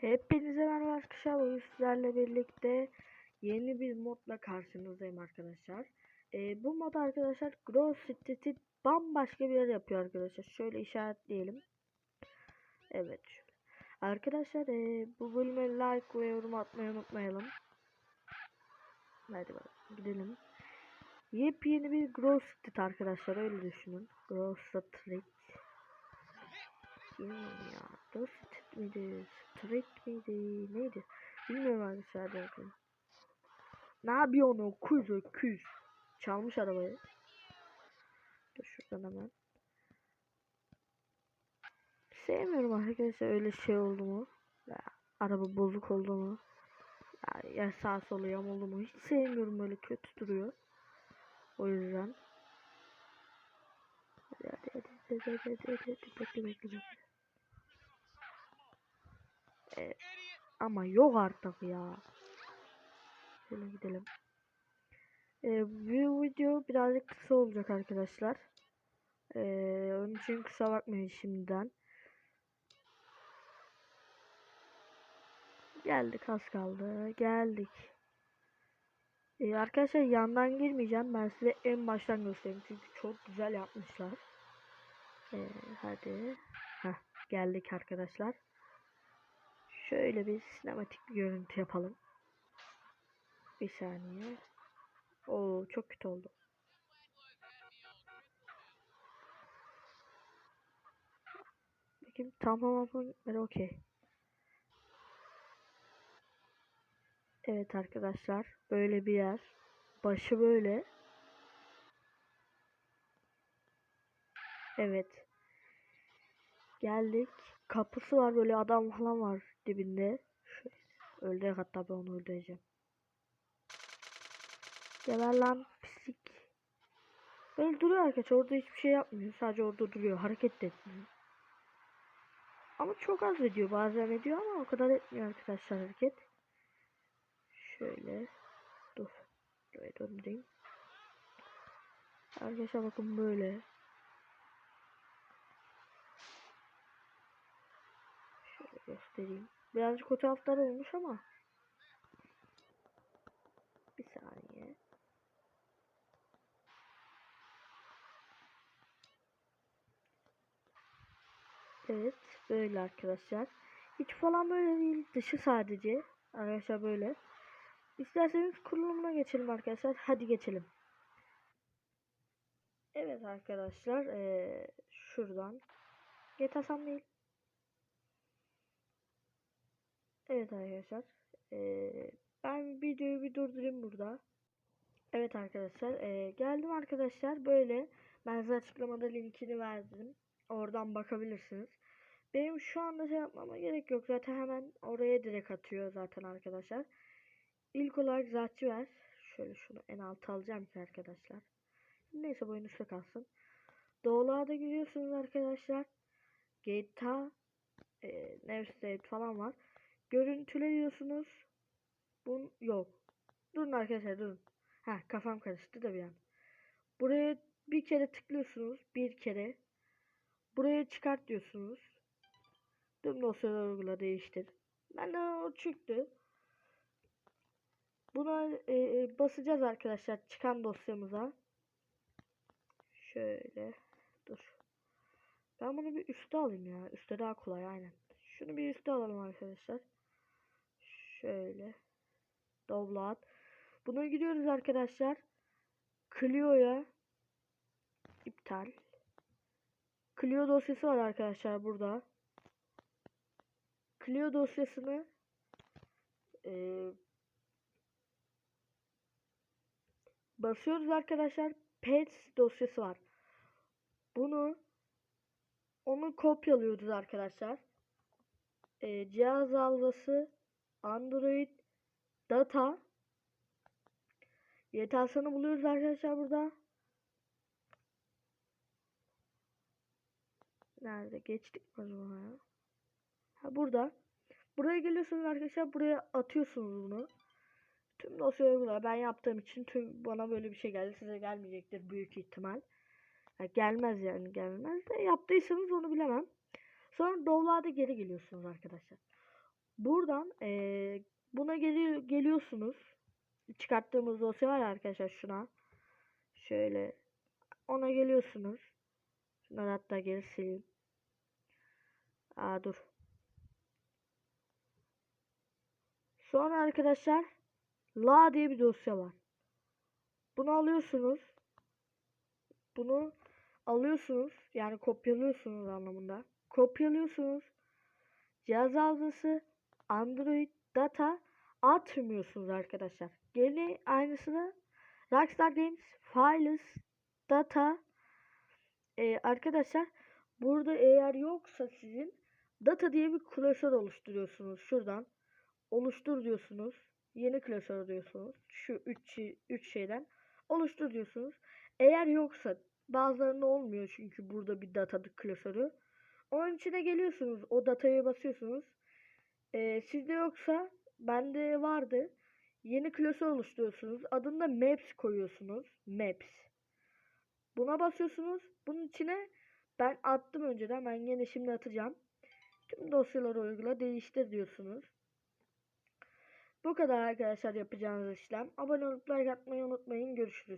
Hepinize merhaba arkadaşlar. Bugün sizlerle birlikte yeni bir modla karşınızdayım arkadaşlar. Ee, bu mod arkadaşlar Growth Street'i bambaşka bir yer yapıyor arkadaşlar. Şöyle işaretleyelim. Evet. Arkadaşlar ee, bu bölüme like ve yorum atmayı unutmayalım. Hadi bakalım gidelim. Yepyeni bir Growth Street arkadaşlar öyle düşünün. Growth Street. Bilmiyorum ya. Street miydi? Street miydi? Neydi? Bilmiyorum arkadaşlar. Ne yapıyorsun o kuz o küz? Çalmış arabayı. Dur şuradan hemen. Sevmiyorum arkadaşlar öyle şey oldu mu? Ya, araba bozuk oldu mu? Ya, ya sağ solu yamuldu mu? Hiç sevmiyorum böyle kötü duruyor. O yüzden. Hadi hadi hadi hadi hadi hadi hadi bekle bekle bekle. Ee, ama yok artık ya. Şöyle gidelim. Ee, bu video birazcık kısa olacak arkadaşlar. Ee, onun için kusura bakmayın şimdiden. Geldik az kaldı. Geldik. Ee, arkadaşlar yandan girmeyeceğim. Ben size en baştan göstereyim. Çünkü çok güzel yapmışlar. Ee, hadi. Heh, geldik arkadaşlar. Şöyle bir sinematik bir görüntü yapalım. Bir saniye. Oo çok kötü oldu. Bakayım tamam tamam gitmedi okey. Evet arkadaşlar böyle bir yer. Başı böyle. Evet. Geldik. Kapısı var böyle adam falan var dibinde. Şöyle. Öldürecek hatta ben onu öldüreceğim. Geber lan pislik. Böyle duruyor arkadaşlar orada hiçbir şey yapmıyor. Sadece orada duruyor. Hareket de etmiyor. Ama çok az ediyor. Bazen ediyor ama o kadar etmiyor arkadaşlar hareket. Şöyle. Dur. Şöyle döndüreyim. Arkadaşlar bakın böyle. Şöyle göstereyim. Birazcık o taraflar olmuş ama. Bir saniye. Evet. Böyle arkadaşlar. İç falan böyle değil. Dışı sadece. Arkadaşlar böyle. İsterseniz kurulumuna geçelim arkadaşlar. Hadi geçelim. Evet arkadaşlar. Ee, şuradan. GTA San değil. Evet arkadaşlar. Ee, ben videoyu bir durdurayım burada. Evet arkadaşlar. ee, geldim arkadaşlar. Böyle. Ben size açıklamada linkini verdim. Oradan bakabilirsiniz. Benim şu anda şey yapmama gerek yok. Zaten hemen oraya direkt atıyor zaten arkadaşlar. İlk olarak zatçı ver. Şöyle şunu en alta alacağım ki arkadaşlar. Neyse boyun üstte kalsın. Doğularda giriyorsunuz arkadaşlar. GTA e, Navstate falan var. Görüntüle diyorsunuz. Bun yok. Durun arkadaşlar durun. Ha kafam karıştı da bir an. Buraya bir kere tıklıyorsunuz. Bir kere. Buraya çıkart diyorsunuz. Tüm dosyaları uygula değiştir. Ben de o çıktı. Buna e, e, basacağız arkadaşlar çıkan dosyamıza. Şöyle. Dur. Ben bunu bir üste alayım ya. Üste daha kolay aynen. Şunu bir üste alalım arkadaşlar. Şöyle. Doblat. Buna gidiyoruz arkadaşlar. Clio'ya iptal. Clio dosyası var arkadaşlar burada. Clio dosyasını e, basıyoruz arkadaşlar. Pets dosyası var. Bunu onu kopyalıyoruz arkadaşlar. E, cihaz hafızası Android data YTA'sını buluyoruz arkadaşlar burada. Nerede geçtik mi acaba ya? Ha burada. Buraya geliyorsunuz arkadaşlar. Buraya atıyorsunuz bunu. Tüm dosya uygula. Ben yaptığım için tüm bana böyle bir şey geldi. Size gelmeyecektir büyük ihtimal. Ya gelmez yani gelmez de yaptıysanız onu bilemem. Sonra download'a geri geliyorsunuz arkadaşlar. Buradan eee, buna geliyor, geliyorsunuz. Çıkarttığımız dosya var arkadaşlar şuna. Şöyle ona geliyorsunuz. Şunları hatta geri sileyim. Aa dur. Sonra arkadaşlar la diye bir dosya var. Bunu alıyorsunuz. Bunu alıyorsunuz. Yani kopyalıyorsunuz anlamında. Kopyalıyorsunuz. Cihaz hafızası Android data atmıyorsunuz arkadaşlar. Gene aynısını Rockstar Games Files data Ee, arkadaşlar burada eğer yoksa sizin data diye bir klasör oluşturuyorsunuz. Şuradan oluştur diyorsunuz. Yeni klasör diyorsunuz. Şu 3 üç şeyden oluştur diyorsunuz. Eğer yoksa bazılarında olmuyor çünkü burada bir data klasörü. Onun içine geliyorsunuz. O dataya basıyorsunuz ee, sizde yoksa bende vardı yeni klasör oluşturuyorsunuz adında maps koyuyorsunuz maps Buna basıyorsunuz. Bunun içine ben attım önceden. Ben yine şimdi atacağım. Tüm dosyaları uygula değiştir diyorsunuz. Bu kadar arkadaşlar yapacağınız işlem. Abone olup like atmayı unutmayın. Görüşürüz.